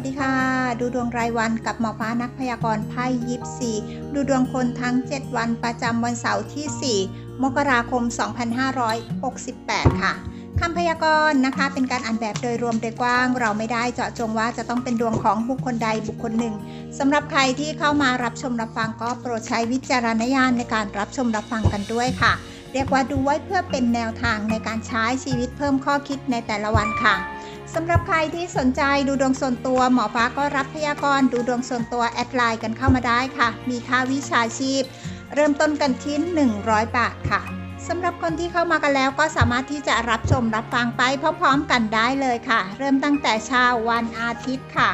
วัสดีค่ะ ดูดวงรายวันกับหมอฟ้านักพยากรณ์ไพ่ยิปซีดูดวงคนทั้ง 7 วันประจำวันเสาร์ที่ 4 มกราคม 2568 ค่ะคำพยากรณ์นะคะ เป็นการอ่านแบบโดยรวมโดยกว้าง เราไม่ได้เจาะจงว่าจะต้องเป็นดวงของบุคคลใดบุคคลหนึ่งสำหรับใครที่เข้ามารับชมรับฟังก็โปรดใช้วิจารณญาณในการรับชมรับฟังกันด้วยค่ะ เรียกว่าดูไว้เพื่อเป็นแนวทางในการใช้ชีวิตเพิ่มข้อคิดในแต่ละวันค่ะ สำหรับใครที่สนใจดูดวงส่วนตัวหมอฟ้าก็รับพยากรณ์ดูดวงส่วนตัวแอดไลน์กันเข้ามาได้ค่ะ มีค่าวิชาชีพ เริ่มต้นกันที่100 บาทค่ะสำหรับคนที่เข้ามากันแล้วก็สามารถที่จะรับชมรับฟังไปพร้อมๆกันได้เลยค่ะ เริ่มตั้งแต่เช้าวันอาทิตย์ค่ะ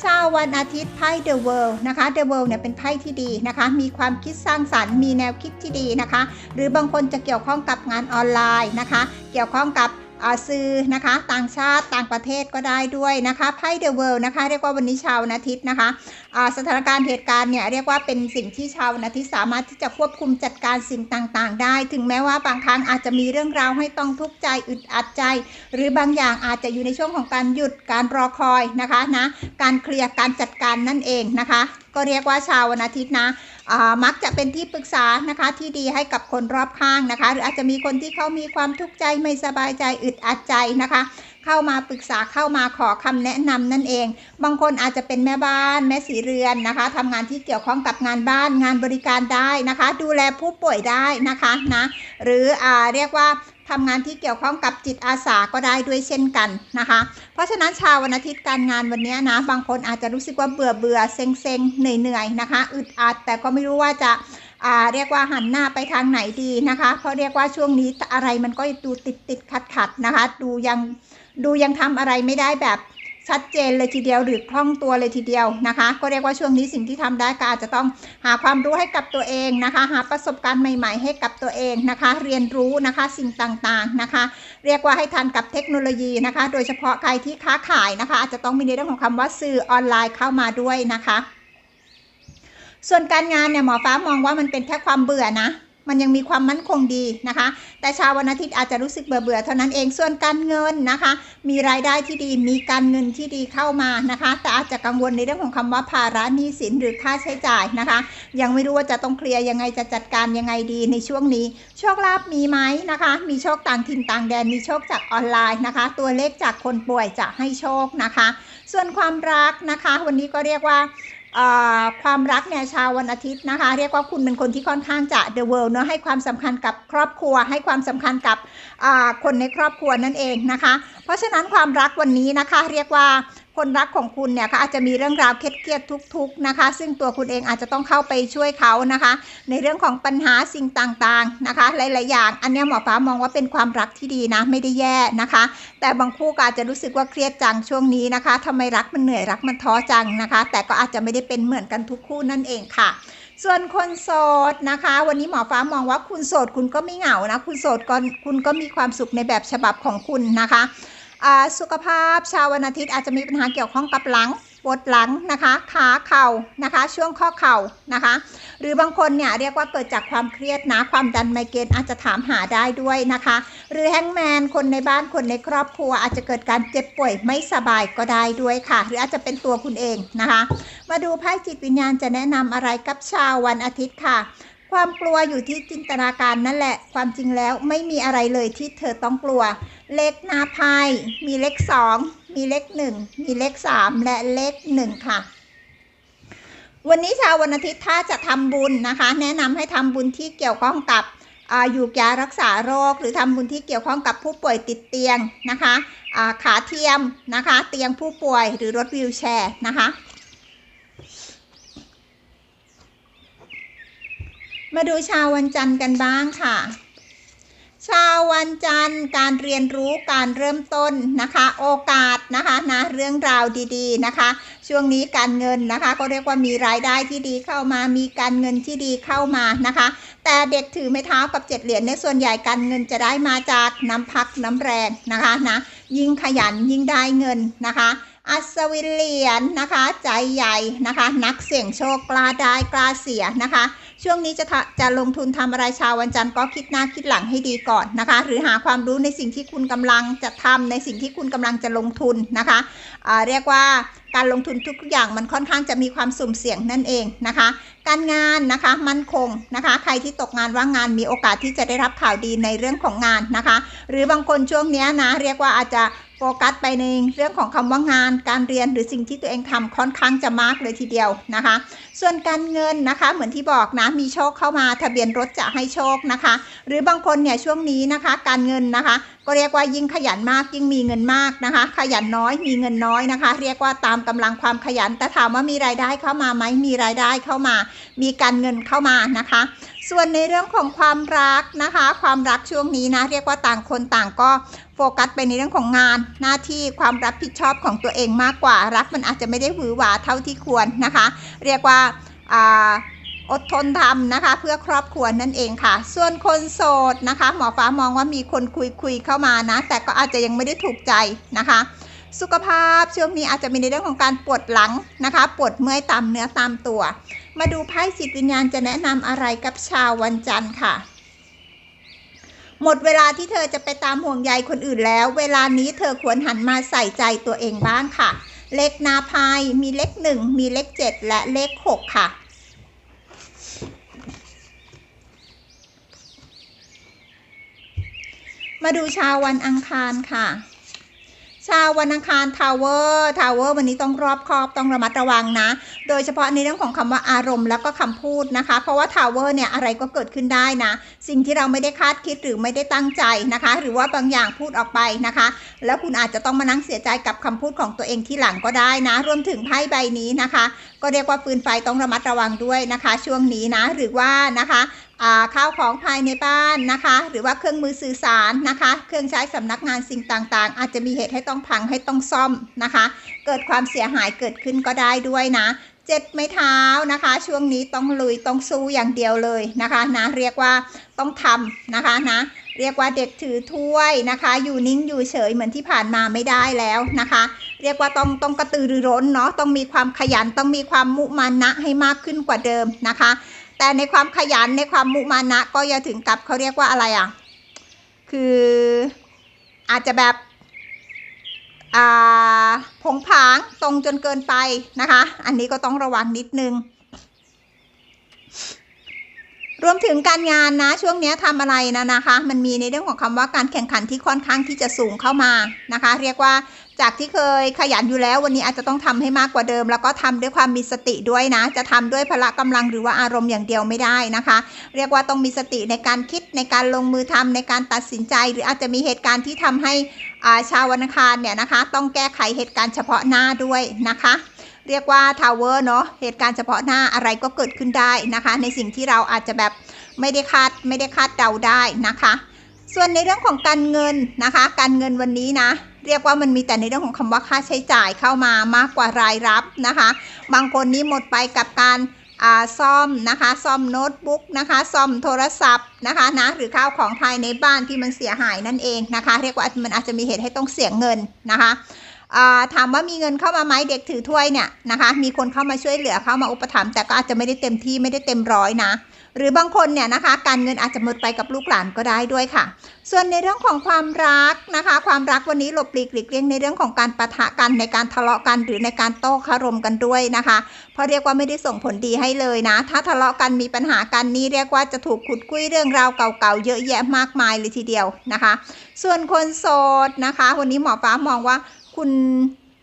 เช้าวันอาทิตย์ไพ่ The World นะคะ The World เนี่ยเป็นไพ่ที่ดีนะคะ มีความคิดสร้างสรรค์ มีแนวคิดที่ดีนะคะ หรือบางคนจะเกี่ยวข้องกับงานออนไลน์นะคะ เกี่ยวข้องกับ อาซื้อนะคะ ต่างชาติต่างประเทศก็ได้ด้วยนะคะไพ่ The World นะคะ เรียกว่าวันนี้ชาวนาทิตนะคะอ่าสถานการณ์เหตุการณ์เนี่ยเรียกว่าเป็นสิ่งที่ชาวนาทิตสามารถที่จะควบคุมจัดการสิ่งต่างๆ ได้ ถึงแม้ว่าบางครั้งอาจจะมีเรื่องราวให้ต้องทุกข์ใจอึดอัดใจ หรือบางอย่างอาจจะอยู่ในช่วงของการหยุดการรอคอยนะคะนะการเคลียร์การจัดการนั่นเองนะคะ ก็เรียกว่าชาววันอาทิตย์นะมักจะเป็นที่ปรึกษานะคะที่ดีให้กับคนรอบข้างนะคะ หรืออาจจะมีคนที่เขามีความทุกข์ใจไม่สบายใจอึดอัดใจนะคะ เข้ามาปรึกษาเข้ามาขอคำแนะนำนั่นเอง บางคนอาจจะเป็นแม่บ้านแม่สีเรือนนะคะทำงานที่เกี่ยวข้องกับงานบ้านงานบริการได้นะคะ ดูแลผู้ป่วยได้นะคะนะหรืออเรียกว่า ทำงานที่เกี่ยวข้องกับจิตอาสาก็ได้ด้วยเช่นกันนะคะ เพราะฉะนั้นชาววันอาทิตย์การงานวันนี้นะ บางคนอาจจะรู้สึกว่าเบื่อเบื่อเซ็งเซ็งเหนื่อยเหนื่อยนะคะ อึดอัดแต่ก็ไม่รู้ว่าจะอ่าเรียกว่าหันหน้าไปทางไหนดีนะคะ เพราะเรียกว่าช่วงนี้อะไรมันก็ดูติดติดขัดขัดนะคะ ดูยังดูยังทำอะไรไม่ได้แบบ ชัดเจนเลยทีเดียวหรือคล่องตัวเลยทีเดียวนะคะ ก็เรียกว่าช่วงนี้สิ่งที่ทำได้ก็อาจจะต้องหาความรู้ให้กับตัวเองนะคะ หาประสบการณ์ใหม่ ๆ ให้กับตัวเองนะคะ เรียนรู้นะคะสิ่งต่างๆนะคะ เรียกว่าให้ทันกับเทคโนโลยีนะคะ โดยเฉพาะใครที่ค้าขายนะคะ อาจจะต้องมีในเรื่องของคำว่าสื่อออนไลน์เข้ามาด้วยนะคะ ส่วนการงานเนี่ยหมอฟ้ามองว่ามันเป็นแค่ความเบื่อนะ มันยังมีความมั่นคงดีนะคะ แต่ชาววันอาทิตย์อาจจะรู้สึกเบื่อเบื่อๆเท่านั้นเองส่วนการเงินนะคะ มีรายได้ที่ดีมีการเงินที่ดีเข้ามานะคะ แต่อาจจะกังวลในเรื่องของคำว่าภาระหนี้สินหรือค่าใช้จ่ายนะคะ ยังไม่รู้ว่าจะต้องเคลียร์ยังไงจะจัดการยังไงดีในช่วงนี้ โชคลาภมีไหมนะคะ มีโชคต่างถิ่นต่างแดนมีโชคจากออนไลน์นะคะ ตัวเลขจากคนป่วยจะให้โชคนะคะ ส่วนความรักนะคะ วันนี้ก็เรียกว่า ความรักเนี่ยชาววันอาทิตย์นะคะ เรียกว่าคุณเป็นคนที่ค่อนข้างจะ the world เนอะให้ความสำคัญกับครอบครัว ให้ความสำคัญกับคนในครอบครัวนั่นเองนะคะ เพราะฉะนั้นความรักวันนี้นะคะ เรียกว่า คนรักของคุณเนี่ยก็อาจจะมีเรื่องราวเครียดๆทุกๆนะคะ ซึ่งตัวคุณเองอาจจะต้องเข้าไปช่วยเขานะคะ ในเรื่องของปัญหาสิ่งต่างๆนะคะ หลายๆอย่าง อันนี้หมอฟ้ามองว่าเป็นความรักที่ดีนะ ไม่ได้แย่นะคะ แต่บางคู่ก็อาจจะรู้สึกว่าเครียดจังช่วงนี้นะคะทำไมรักมันเหนื่อยรักมันท้อจังนะคะ แต่ก็อาจจะไม่ได้เป็นเหมือนกันทุกคู่นั่นเองค่ะส่วนคนโสดนะคะ วันนี้หมอฟ้ามองว่าคุณโสดคุณก็ไม่เหงานะ คุณโสดก็คุณก็มีความสุขในแบบฉบับของคุณนะคะ สุขภาพชาววันอาทิตย์อาจจะมีปัญหาเกี่ยวข้องกับหลังปวดหลังนะคะขาเข่านะคะ ช่วงข้อเข่านะคะ หรือบางคนเนี่ยเรียกว่าเกิดจากความเครียดนะความดันไมเกรนอาจจะถามหาได้ด้วยนะคะ หรือแฮงแมนคนในบ้านคนในครอบครัวอาจจะเกิดการเจ็บป่วยไม่สบายก็ได้ด้วยค่ะ หรืออาจจะเป็นตัวคุณเองนะคะ มาดูไพ่จิตวิญญาณจะแนะนำอะไรกับชาววันอาทิตย์ค่ะ ความกลัวอยู่ที่จินตนาการนั่นแหละ ความจริงแล้วไม่มีอะไรเลยที่เธอต้องกลัว เลขหน้าไพ่มีเลขสองมีเลขหนึ่งมีเลขสามและเลขหนึ่งค่ะ วันนี้ชาววันอาทิตย์ถ้าจะทำบุญนะคะ แนะนำให้ทำบุญที่เกี่ยวข้องกับออยู่ยารักษาโรค หรือทำบุญที่เกี่ยวข้องกับผู้ป่วยติดเตียงนะคะขาเทียมนะคะ เตียงผู้ป่วยหรือรถวีลแชร์นะคะ มาดูชาววันจันทร์กันบ้างค่ะ ชาววันจันทร์การเรียนรู้การเริ่มต้นนะคะ โอกาสนะคะนะเรื่องราวดีๆนะคะ ช่วงนี้การเงินนะคะ ก็เรียกว่ามีรายได้ที่ดีเข้ามา มีการเงินที่ดีเข้ามานะคะ แต่เด็กถือไม้เท้ากับเจ็ดเหรียญในส่วนใหญ่การเงินจะได้มาจากน้ำพักน้ำแรงนะคะนะยิ่งขยันยิ่งได้เงินนะคะอัศวินเหรียญนะคะ ใจใหญ่นะคะ นักเสี่ยงโชคกล้าได้กล้าเสียนะคะ ช่วงนี้จะจะลงทุนทำอะไรชาววันจันทร์ก็คิดหน้าคิดหลังให้ดีก่อนนะคะ หรือหาความรู้ในสิ่งที่คุณกำลังจะทำในสิ่งที่คุณกำลังจะลงทุนนะคะเรียกว่าการลงทุนทุกอย่างมันค่อนข้างจะมีความสุ่มเสี่ยงนั่นเองนะคะ การงานนะคะมั่นคงนะคะ ใครที่ตกงานว่างงานมีโอกาสที่จะได้รับข่าวดีในเรื่องของงานนะคะ หรือบางคนช่วงนี้นะเรียกว่าอาจจะ ฟกัสไปในเรื่องของคำว่างาน การเรียนหรือสิ่งที่ตัวเองทำค่อนข้างจะมากเลยทีเดียวนะคะ ส่วนการเงินนะคะ เหมือนที่บอกนะมีโชคเข้ามาทะเบียนรถจะให้โชคนะคะ หรือบางคนเนี่ยช่วงนี้นะคะ การเงินนะคะ ก็เรียกว่ายิ่งขยันมากยิ่งมีเงินมากนะคะ ขยันน้อยมีเงินน้อยนะคะ เรียกว่าตามกำลังความขยันแต่ถามว่ามีรายได้เข้ามาไหมมีรายได้เข้ามา มีการเงินเข้ามานะคะ ส่วนในเรื่องของความรักนะคะ ความรักช่วงนี้นะ เรียกว่าต่างคนต่างก็โฟกัสไปในเรื่องของงานหน้าที่ความรับผิดชอบของตัวเองมากกว่า รักมันอาจจะไม่ได้หวือหวาเท่าที่ควรนะคะ เรียกว่าอดทนทำนะคะ เพื่อครอบครัวนั่นเองค่ะ ส่วนคนโสดนะคะ หมอฟ้ามองว่ามีคนคุยคุยเข้ามานะ แต่ก็อาจจะยังไม่ได้ถูกใจนะคะสุขภาพช่วงนี้อาจจะมีในเรื่องของการปวดหลังนะคะปวดเมื่อยตามเนื้อตามตัว มาดูไพ่จิตวิญญาณจะแนะนำอะไรกับชาววันจันทร์ค่ะ หมดเวลาที่เธอจะไปตามห่วงใยคนอื่นแล้ว เวลานี้เธอควรหันมาใส่ใจตัวเองบ้างค่ะ เลขนาพายมีเลขหนึ่งมีเลขเจ็ดและเลขหกค่ะมาดูชาววันอังคารค่ะ ชาววันอังคารทาวเวอร์ ทาวเวอร์วันนี้ต้องรอบคอบต้องระมัดระวังนะ โดยเฉพาะในเรื่องของคำว่าอารมณ์แล้วก็คำพูดนะคะ เพราะว่าทาวเวอร์เนี่ยอะไรก็เกิดขึ้นได้นะ สิ่งที่เราไม่ได้คาดคิดหรือไม่ได้ตั้งใจนะคะ หรือว่าบางอย่างพูดออกไปนะคะ แล้วคุณอาจจะต้องมานั่งเสียใจกับคำพูดของตัวเองที่หลังก็ได้นะ รวมถึงไพ่ใบนี้นะคะ ก็เรียกว่าฟืนไฟต้องระมัดระวังด้วยนะคะ ช่วงนี้นะ หรือว่านะคะ ข้าวของภายในบ้านนะคะ หรือว่าเครื่องมือสื่อสารนะคะ เครื่องใช้สำนักงานสิ่งต่างๆ อาจจะมีเหตุให้ต้องพังให้ต้องซ่อมนะคะ เกิดความเสียหายเกิดขึ้นก็ได้ด้วยนะเจ็ดไม้เท้านะคะ ช่วงนี้ต้องลุยต้องสู้อย่างเดียวเลยนะคะนะเรียกว่าต้องทำนะคะนะเรียกว่าเด็กถือถ้วยนะคะ อยู่นิ่งอยู่เฉยเหมือนที่ผ่านมาไม่ได้แล้วนะคะ เรียกว่าต้องต้องกระตือรือร้นเนาะต้องมีความขยันต้องมีความมุมานะให้มากขึ้นกว่าเดิมนะคะ แต่ในความขยันในความมุมานะก็อย่าถึงกับเขาเรียกว่าอะไรอะ คืออาจจะแบบผงผางตรงจนเกินไปนะคะ อันนี้ก็ต้องระวังนิดนึง รวมถึงการงานนะช่วงนี้ทำอะไรนะนะคะ มันมีในเรื่องของคำว่าการแข่งขันที่ค่อนข้างที่จะสูงเข้ามานะคะ เรียกว่าจากที่เคยขยันอยู่แล้ว วันนี้อาจจะต้องทำให้มากกว่าเดิม แล้วก็ทำด้วยความมีสติด้วยนะ จะทำด้วยพละกำลังหรือว่าอารมณ์อย่างเดียวไม่ได้นะคะ เรียกว่าต้องมีสติในการคิดในการลงมือทำในการตัดสินใจ หรืออาจจะมีเหตุการณ์ที่ทำให้ชาววันคารเนี่ยนะคะ ต้องแก้ไขเหตุการณ์เฉพาะหน้าด้วยนะคะ เรียกว่าทาวเวอร์เนาะเหตุการณ์เฉพาะหน้าอะไรก็เกิดขึ้นได้นะคะ ในสิ่งที่เราอาจจะแบบไม่ได้คาดไม่ได้คาดเดาได้นะคะ ส่วนในเรื่องของการเงินนะคะ การเงินวันนี้นะเรียกว่ามันมีแต่ในเรื่องของคำว่าค่าใช้จ่ายเข้ามามากกว่ารายรับนะคะ บางคนนี้หมดไปกับการอ่าซ่อมนะคะ ซ่อมโน้ตบุ๊กนะคะ ซ่อมโทรศัพท์นะคะนะหรือข้าวของภายในบ้านที่มันเสียหายนั่นเองนะคะ เรียกว่ามันอาจจะมีเหตุให้ต้องเสียเงินนะคะ ถามว่ามีเงินเข้ามาไหมเด็กถือถ้วยเนี่ยนะคะ มีคนเข้ามาช่วยเหลือเข้ามาอุปถัมภ์แต่ก็อาจจะไม่ได้เต็มที่ไม่ได้เต็มร้อยนะ หรือบางคนเนี่ยนะคะ การเงินอาจจะหมดไปกับลูกหลานก็ได้ด้วยค่ะ ส่วนในเรื่องของความรักนะคะ ความรักวันนี้หลบหลีกหลีกเลี่ยงในเรื่องของการปะทะกันในการทะเลาะกันหรือในการโต้คารมกันด้วยนะคะเพราะเรียกว่าไม่ได้ส่งผลดีให้เลยนะ ถ้าทะเลาะกันมีปัญหากันนี่เรียกว่าจะถูกขุดคุยเรื่องราวเก่าๆเยอะแยะมากมายเลยทีเดียวนะคะ ส่วนคนโสดนะคะ วันนี้หมอฟ้ามองว่า คุณ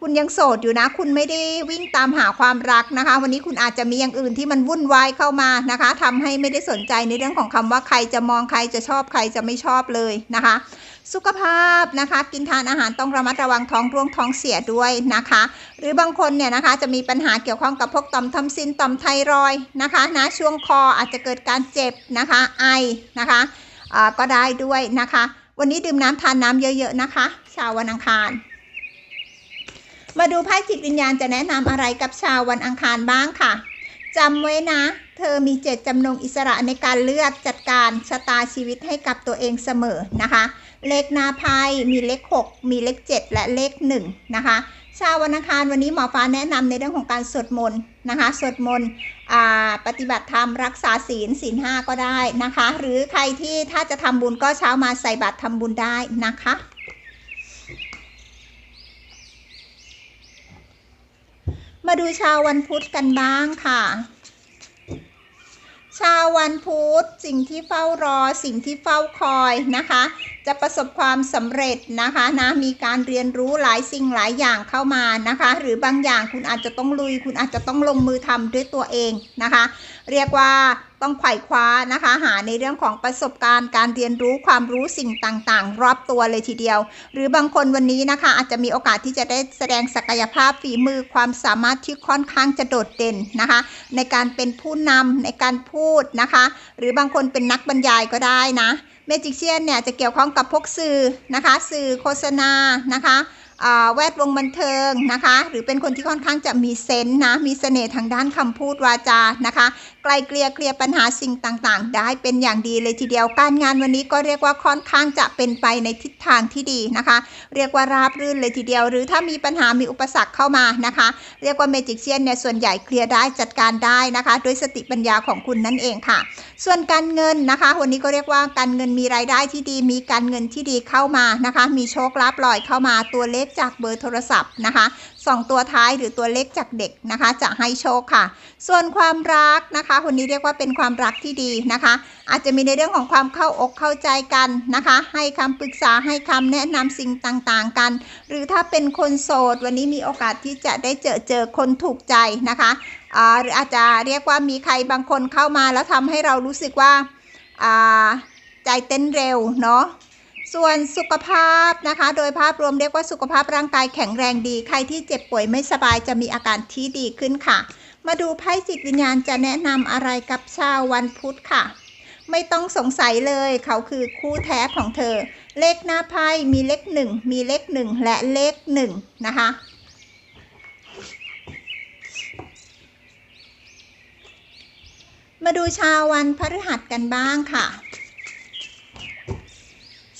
คุณยังโสดอยู่นะ คุณไม่ได้วิ่งตามหาความรักนะคะ วันนี้คุณอาจจะมีอย่างอื่นที่มันวุ่นวายเข้ามานะคะทำให้ไม่ได้สนใจในเรื่องของคำว่าใครจะมองใครจะชอบใครจะไม่ชอบเลยนะคะ สุขภาพนะคะ กินทานอาหารต้องระมัดระวังท้องร่วงท้องเสียด้วยนะคะ หรือบางคนเนี่ยนะคะจะมีปัญหาเกี่ยวข้องกับพวกต่อมทำซินต่อมไทรอยนะคะนะช่วงคออาจจะเกิดการเจ็บนะคะไอนะคะก็ได้ด้วยนะคะ วันนี้ดื่มน้ำทานน้ำเยอะ ๆนะคะ ชาววันอังคาร มาดูไพ่จิตวิญญาณจะแนะนำอะไรกับชาววันอังคารบ้างค่ะจำไว้นะ เธอมีเจตจำนงอิสระในการเลือกจัดการชะตาชีวิตให้กับตัวเองเสมอนะคะ เลขหน้าไพ่มีเลข 6 มีเลข 7 และเลข 1 นะคะ ชาววันอังคารวันนี้หมอฟ้าแนะนำในเรื่องของการสวดมนต์นะคะ สวดมนต์ปฏิบัติธรรมรักษาศีลศีลห้าก็ได้นะคะ หรือใครที่ถ้าจะทำบุญก็เช้ามาใส่บาตรทำบุญได้นะคะ มาดูชาววันพุธกันบ้างค่ะ ชาววันพุธสิ่งที่เฝ้ารอ สิ่งที่เฝ้าคอยนะคะ จะประสบความสำเร็จนะคะนะมีการเรียนรู้หลายสิ่งหลายอย่างเข้ามานะคะ หรือบางอย่างคุณอาจจะต้องลุย คุณอาจจะต้องลงมือทำด้วยตัวเองนะคะ เรียกว่า ต้องไขว่คว้านะคะ หาในเรื่องของประสบการณ์การเรียนรู้ความรู้สิ่งต่างๆ รอบตัวเลยทีเดียว หรือบางคนวันนี้นะคะ อาจจะมีโอกาสที่จะได้แสดงศักยภาพฝีมือความสามารถที่ค่อนข้างจะโดดเด่นนะคะ ในการเป็นผู้นำในการพูดนะคะ หรือบางคนเป็นนักบรรยายก็ได้นะเมจิกเชียนเนี่ยจะเกี่ยวข้องกับพวกสื่อนะคะ สื่อโฆษณานะคะแวดวงบันเทิงนะคะ หรือเป็นคนที่ค่อนข้างจะมีเซนส์นะ มีเสน่ห์ทางด้านคำพูดวาจานะคะ ลเกลี่ยเคลียร์ปัญหาสิ่งต่างๆ ได้เป็นอย่างดีเลยทีเดียวการงานวันนี้ก็เรียกว่าค่อนข้างจะเป็นไปในทิศทางที่ดีนะคะ เรียกว่าราบรื่นเลยทีเดียว หรือถ้ามีปัญหามีอุปสรรคเข้ามานะคะ เรียกว่าเมจิกเชียนเนี่ยส่วนใหญ่เคลียร์ได้จัดการได้นะคะด้วยสติปัญญาของคุณนั่นเองค่ะ ส่วนการเงินนะคะ วันนี้ก็เรียกว่าการเงินมีรายได้ที่ดี มีการเงินที่ดีเข้ามานะคะ มีโชคลาภลอยเข้ามาตัวเลขจากเบอร์โทรศัพท์นะคะสองตัวท้ายหรือตัวเลขจากเด็กนะคะ จะให้โชคค่ะ ส่วนความรักนะคะ คนนี้เรียกว่าเป็นความรักที่ดีนะคะ อาจจะมีในเรื่องของความเข้าอกเข้าใจกันนะคะ ให้คำปรึกษาให้คำแนะนำสิ่งต่างๆกัน หรือถ้าเป็นคนโสด วันนี้มีโอกาสที่จะได้เจอเจอคนถูกใจนะคะอาหรืออาจจะเรียกว่ามีใครบางคนเข้ามาแล้วทำให้เรารู้สึกว่าใจเต้นเร็วเนาะ ส่วนสุขภาพนะคะ โดยภาพรวมเรียกว่าสุขภาพร่างกายแข็งแรงดี ใครที่เจ็บป่วยไม่สบายจะมีอาการที่ดีขึ้นค่ะ มาดูไพ่จิตวิญญาณจะแนะนำอะไรกับชาววันพุธค่ะ ไม่ต้องสงสัยเลยเขาคือคู่แท้ของเธอ เลขหน้าไพ่มีเลขหนึ่งมีเลขหนึ่งและเลขหนึ่งนะคะมาดูชาววันพฤหัสกันบ้างค่ะ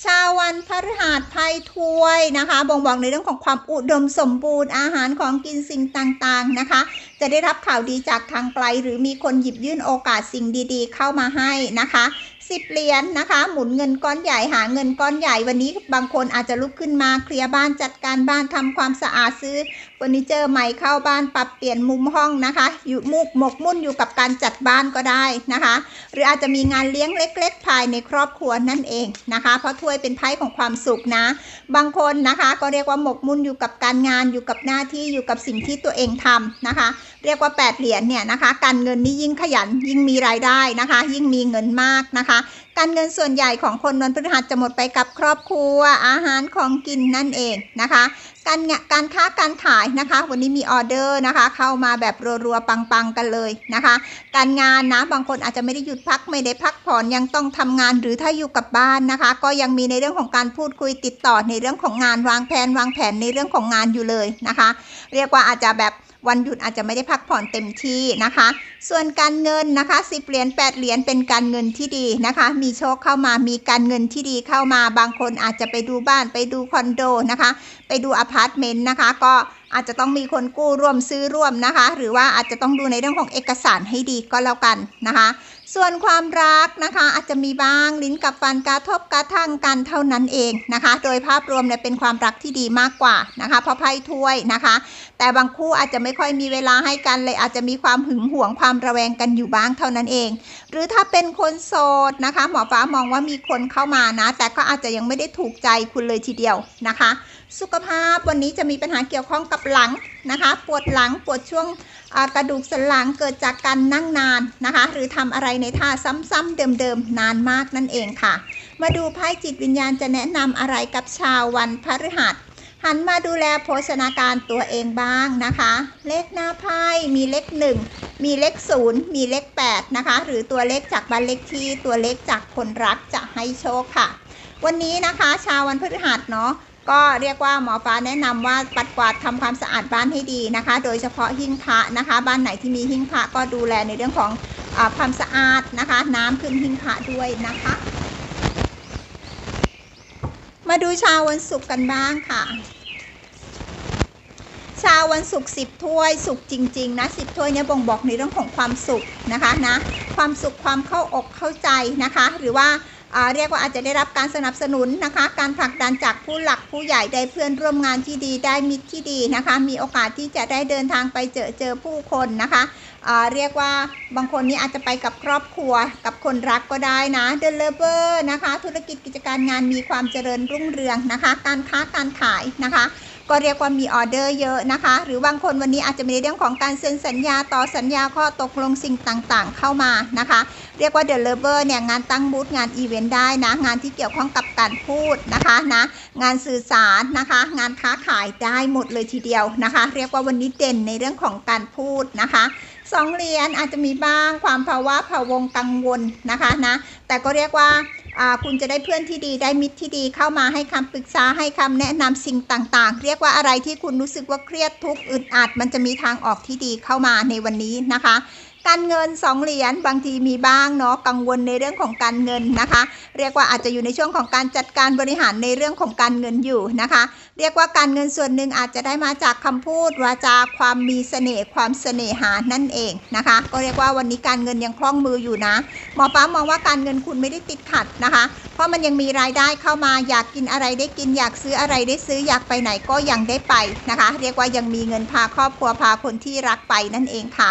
ชาววันพฤหัสไพ่ถ้วยนะคะ บ่งบอกในเรื่องของความอุดมสมบูรณ์อาหารของกินสิ่งต่างๆนะคะ จะได้รับข่าวดีจากทางไกล หรือมีคนหยิบยื่นโอกาสสิ่งดีๆ เข้ามาให้นะคะ สิบเหรียญนนะคะ หมุนเงินก้อนใหญ่หาเงินก้อนใหญ่วันนี้บางคนอาจจะลุกขึ้นมาเคลียร์บ้านจัดการบ้านทำความสะอาดซื้อเฟอร์นิเจอร์ใหม่เข้าบ้านปรับเปลี่ยนมุมห้องนะคะ อยู่มุกหมกมุ่นอยู่กับการจัดบ้านก็ได้นะคะ หรืออาจจะมีงานเลี้ยงเล็ก ๆ ภายในครอบครัวนั่นเองนะคะ เพราะถ้วยเป็นไพ่ของความสุขนะ บางคนนะคะก็เรียกว่าหมกมุ่นอยู่กับการงานอยู่กับหน้าที่อยู่กับสิ่งที่ตัวเองทำนะคะ เรียกว่า 8 เหรียญเนี่ยนะคะ การเงินนี่ยิ่งขยันยิ่งมีรายได้นะคะ ยิ่งมีเงินมากนะคะการเงินส่วนใหญ่ของคนวันพฤหัสจะหมดไปกับครอบครัว อาหารของกินนั่นเองนะคะ การงะการค้าการขายนะคะ วันนี้มีออเดอร์นะคะ เข้ามาแบบรัวๆปังๆกันเลยนะคะ การงานนะบางคนอาจจะไม่ได้หยุดพักไม่ได้พักผ่อนยังต้องทำงานหรือถ้าอยู่กับบ้านนะคะ ก็ยังมีในเรื่องของการพูดคุยติดต่อในเรื่องของงานวางแผนวางแผนในเรื่องของงานอยู่เลยนะคะ เรียกว่าอาจจะแบบ วันหยุดอาจจะไม่ได้พักผ่อนเต็มที่นะคะ ส่วนการเงินนะคะ10เหรียญ8เหรียญเป็นการเงินที่ดีนะคะ มีโชคเข้ามามีการเงินที่ดีเข้ามาบางคนอาจจะไปดูบ้านไปดูคอนโดนะคะ ไปดูอพาร์ตเมนต์นะคะ ก็ อาจจะต้องมีคนกู้ร่วมซื้อร่วมนะคะ หรือว่าอาจจะต้องดูในเรื่องของเอกสารให้ดีก็แล้วกันนะคะ ส่วนความรักนะคะ อาจจะมีบ้างลิ้นกับฟันกระทบกระทั่งกันเท่านั้นเองนะคะ โดยภาพรวมเนี่ยเป็นความรักที่ดีมากกว่านะคะเพราะไพ่ถ้วยนะคะ แต่บางคู่อาจจะไม่ค่อยมีเวลาให้กันเลยอาจจะมีความหึงหวงความระแวงกันอยู่บ้างเท่านั้นเอง หรือถ้าเป็นคนโสดนะคะ หมอฟ้ามองว่ามีคนเข้ามานะ แต่ก็อาจจะยังไม่ได้ถูกใจคุณเลยทีเดียวนะคะ สุขภาพวันนี้จะมีปัญหาเกี่ยวข้องกับหลังนะคะ ปวดหลังปวดช่วงกระดูกสันหลังเกิดจากการนั่งนานนะคะ หรือทำอะไรในท่าซ้ำๆเดิมๆนานมากนั่นเองค่ะ มาดูไพ่จิตวิญญาณจะแนะนำอะไรกับชาววันพฤหัสหันมาดูแลโภชนาการตัวเองบ้างนะคะ เลขหน้าไพ่มีเลขหนึ่งมีเลขศูนย์มีเลขแปดนะคะ หรือตัวเลขจากบ้านเลขที่ตัวเลขจากคนรักจะให้โชคค่ะ วันนี้นะคะ ชาววันพฤหัสเนาะ ก็เรียกว่าหมอฟ้าแนะนำว่าปัดกวาดทำความสะอาดบ้านให้ดีนะคะ โดยเฉพาะหิ้งพระนะคะ บ้านไหนที่มีหิ้งพระก็ดูแลในเรื่องของอความสะอาดนะคะ น้ำขึ้นหิ้งพระด้วยนะคะ มาดูชาววันศุกร์กันบ้างค่ะชาววันศุกร์สิบถ้วยสุขจริง ๆ นะสิบถ้วยเนี่ยบ่งบอกในเรื่องของความสุขนะคะนะความสุขความเข้าอกเข้าใจนะคะ หรือว่า เรียกว่าอาจจะได้รับการสนับสนุนนะคะ การผลักดันจากผู้หลักผู้ใหญ่ได้เพื่อนร่วมงานที่ดีได้มิตรที่ดีนะคะ มีโอกาสที่จะได้เดินทางไปเจอเจอผู้คนนะคะอ่าเรียกว่าบางคนนี่อาจจะไปกับครอบครัวกับคนรักก็ได้นะเดินเลเวอร์นะคะ ธุรกิจกิจการงานมีความเจริญรุ่งเรืองนะคะ การค้าการขายนะคะ ก็เรียกว่ามีออเดอร์เยอะนะคะ หรือบางคนวันนี้อาจจะมีเรื่องของการเซ็นสัญญาต่อสัญญาข้อตกลงสิ่งต่างๆ เข้ามานะคะ เรียกว่าเด e เลเวอร์เนี่ยงานตั้งบูธงานอีเวนต์ได้นะงานที่เกี่ยวข้องกับการพูดนะคะนะงานสื่อสารนะคะ งานค้าขายได้หมดเลยทีเดียวนะคะ เรียกว่าวันนี้เด่นในเรื่องของการพูดนะคะสองเหรียญอาจจะมีบ้างความภาวะภาวงกังวลนะคะนะแต่ก็เรียกว่า คุณจะได้เพื่อนที่ดีได้มิตรที่ดีเข้ามาให้คำปรึกษาให้คำแนะนำสิ่งต่างๆ เรียกว่าอะไรที่คุณรู้สึกว่าเครียดทุกข์อึดอัด มันจะมีทางออกที่ดีเข้ามาในวันนี้นะคะ การเงินสองเหรียญบางทีมีบ้างเนาะกังวลในเรื่องของการเงินนะคะ เรียกว่าอาจจะอยู่ในช่วงของการจัดการบริหารในเรื่องของการเงินอยู่นะคะ เรียกว่าการเงินส่วนหนึ่งอาจจะได้มาจากคำพูดวาจาความมีเสน่ห์ความเสน่หานั่นเองนะคะ ก็เรียกว่าวันนี้การเงินยังคล่องมืออยู่นะหมอฟ้ามองว่าการเงินคุณไม่ได้ติดขัดนะคะ เพราะมันยังมีรายได้เข้ามาอยากกินอะไรได้กินอยากซื้ออะไรได้ซื้ออยากไปไหนก็ยังได้ไปนะคะ เรียกว่ายังมีเงินพาครอบครัวพาคนที่รักไปนั่นเองค่ะ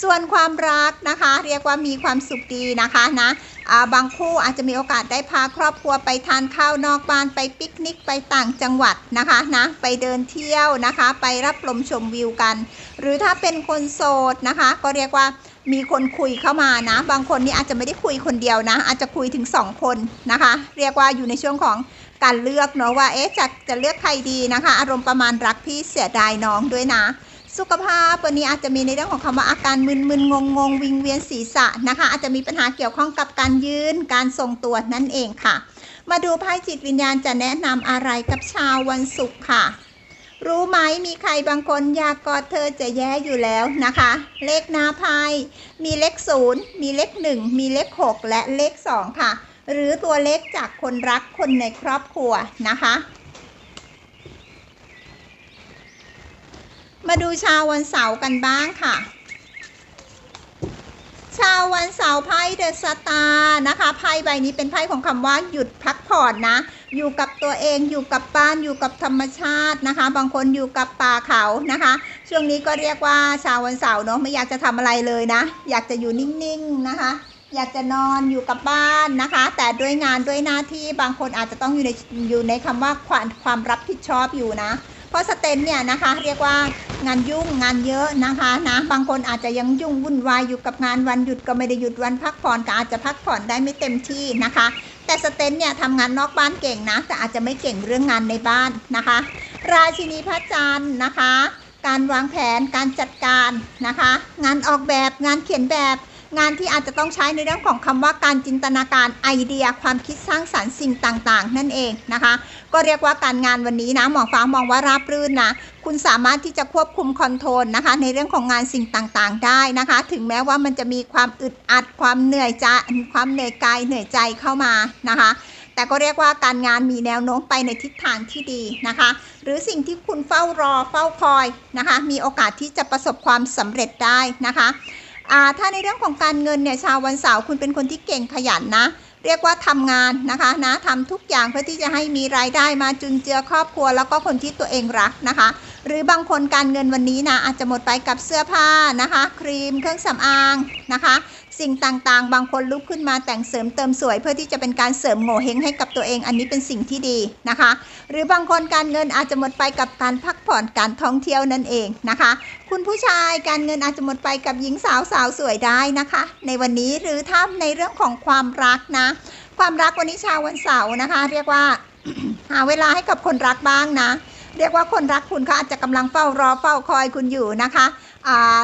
ส่วนความรักนะคะ เรียกว่ามีความสุขดีนะคะนะาบางคู่อาจจะมีโอกาสได้พาครอบครัวไปทานข้าวนอกบ้านไปปิกนิกไปต่างจังหวัดนะคะนะไปเดินเที่ยวนะคะ ไปรับลมชมวิวกัน หรือถ้าเป็นคนโสดนะคะ ก็เรียกว่ามีคนคุยเข้ามานะ บางคนนี่อาจจะไม่ได้คุยคนเดียวนะ อาจจะคุยถึง 2 คนนะคะ เรียกว่าอยู่ในช่วงของการเลือกเนาะว่าเอ๊ะจะจะเลือกใครดีนะคะ อารมณ์ประมาณรักพี่เสียดายน้องด้วยนะ สุขภาพวันนี้อาจจะมีในเรื่องของคำว่าอาการมึนๆงงๆวิงเวียนศีรษะนะคะ อาจจะมีปัญหาเกี่ยวข้องกับการยืนการทรงตัวนั่นเองค่ะ มาดูไพ่จิตวิญญาณจะแนะนำอะไรกับชาววันศุกร์ค่ะ รู้ไหมมีใครบางคนอยากกอดเธอจะแย่อยู่แล้วนะคะ เลขหน้าไพ่มีเลขศูนย์มีเลขหนึ่งมีเลขหกและเลขสองค่ะ หรือตัวเลขจากคนรักคนในครอบครัวนะคะ มาดูชาววันเสาร์กันบ้างค่ะ ชาววันเสาร์ไพ่เดอะสตาร์นะคะไพ่ใบนี้เป็นไพ่ของคำว่าหยุดพักผ่อนนะ อยู่กับตัวเองอยู่กับบ้านอยู่กับธรรมชาตินะคะ บางคนอยู่กับป่าเขานะคะ ช่วงนี้ก็เรียกว่าชาววันเสาร์เนาะไม่อยากจะทำอะไรเลยนะ อยากจะอยู่นิ่งๆนะคะอยากจะนอนอยู่กับบ้านนะคะ แต่ด้วยงานด้วยหน้าที่บางคนอาจจะต้องอยู่ในอยู่ในคำว่าความความรับผิดชอบอยู่นะ เพราะสเตนเนี่ยนะคะ เรียกว่า งานยุ่งงานเยอะนะคะนะบางคนอาจจะยังยุ่งวุ่นวายอยู่กับงานวันหยุดก็ไม่ได้หยุดวันพักผ่อนก็อาจจะพักผ่อนได้ไม่เต็มที่นะคะ แต่สเตนเนี่ยทำงานนอกบ้านเก่งนะ แต่อาจจะไม่เก่งเรื่องงานในบ้านนะคะ ราชินีพระจันทร์นะคะ การวางแผนการจัดการนะคะ งานออกแบบงานเขียนแบบ งานที่อาจจะต้องใช้ในเรื่องของคำว่าการจินตนาการไอเดีย ความคิดสร้างสรรค์สิ่งต่างๆ นั่นเองนะคะ ก็เรียกว่าการงานวันนี้นะหมอฟ้ามองว่าราบรื่นนะคุณสามารถที่จะควบคุมคอนโทรลนะคะ ในเรื่องของงานสิ่งต่างๆ ได้นะคะ ถึงแม้ว่ามันจะมีความอึดอัดความเหนื่อยใจความเหนื่อยกายเหนื่อยใจเข้ามานะคะแต่ก็เรียกว่าการงานมีแนวโน้มไปในทิศทางที่ดีนะคะ หรือสิ่งที่คุณเฝ้ารอเฝ้าคอยนะคะ มีโอกาสที่จะประสบความสำเร็จได้นะคะ ถ้าในเรื่องของการเงินเนี่ยชาววันเสาร์คุณเป็นคนที่เก่งขยันนะ เรียกว่าทำงานนะคะนะทำทุกอย่างเพื่อที่จะให้มีรายได้มาจุนเจือครอบครัว แล้วก็คนที่ตัวเองรักนะคะ หรือบางคนการเงินวันนี้นะอาจจะหมดไปกับเสื้อผ้านะคะ ครีมเครื่องสำอางนะคะ สิ่งต่างๆ บางคนลุกขึ้นมาแต่งเสริมเติมสวย เพื่อที่จะเป็นการเสริมโง่เฮงให้กับตัวเอง อันนี้เป็นสิ่งที่ดีนะคะ หรือบางคนการเงินอาจจะหมดไปกับการพักผ่อนการท่องเที่ยวนั่นเองนะคะ คุณผู้ชายการเงินอาจจะหมดไปกับหญิงสาวสาวสวยได้นะคะ ในวันนี้หรือถ้าในเรื่องของความรักนะ ความรักวันนี้ชาววันเสาร์นะคะ เรียกว่าหาเวลาให้กับคนรักบ้างนะเรียกว่าคนรักคุณเขาอาจจะกำลังเฝ้ารอเฝ้าคอยคุณอยู่นะคะ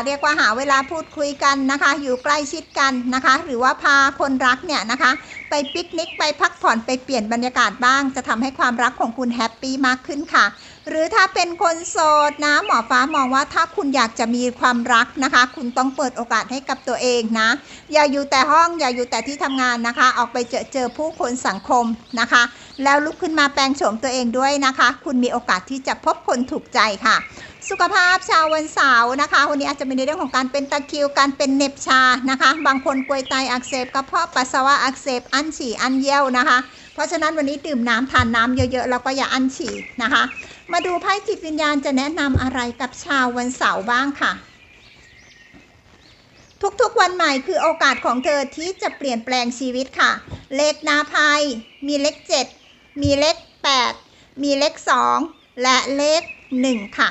เรียกว่าหาเวลาพูดคุยกันนะคะ อยู่ใกล้ชิดกันนะคะ หรือว่าพาคนรักเนี่ยนะคะ ไปปิกนิกไปพักผ่อนไปเปลี่ยนบรรยากาศบ้าง จะทำให้ความรักของคุณแฮปปี้มากขึ้นค่ะ หรือถ้าเป็นคนโสดนะหมอฟ้ามองว่าถ้าคุณอยากจะมีความรักนะคะ คุณต้องเปิดโอกาสให้กับตัวเองนะ อย่าอยู่แต่ห้องอย่าอยู่แต่ที่ทำงานนะคะ ออกไปเจอเจอผู้คนสังคมนะคะ แล้วลุกขึ้นมาแปลงโฉมตัวเองด้วยนะคะ คุณมีโอกาสที่จะพบคนถูกใจค่ะ สุขภาพชาววันเสาร์นะคะวันนี้อาจจะมีในเรื่องของการเป็นตะคริวการเป็นเน็บชานะคะ บางคนกลวยไตอักเสบกระเพาะปัสสาวะอักเสบอั้นฉี่อั้นเยี่ยวนะคะ เพราะฉะนั้นวันนี้ดื่มน้ำทานน้ำเยอะๆแล้วก็อย่าอั้นฉี่นะคะ มาดูไพ่จิตวิญญาณจะแนะนำอะไรกับชาววันเสาร์บ้างค่ะทุกๆวันใหม่คือโอกาสของเธอที่จะเปลี่ยนแปลงชีวิตค่ะ เลขนาไพ่มีเลข 7 มีเลข 8 มีเลข 2 และเลข 1 ค่ะ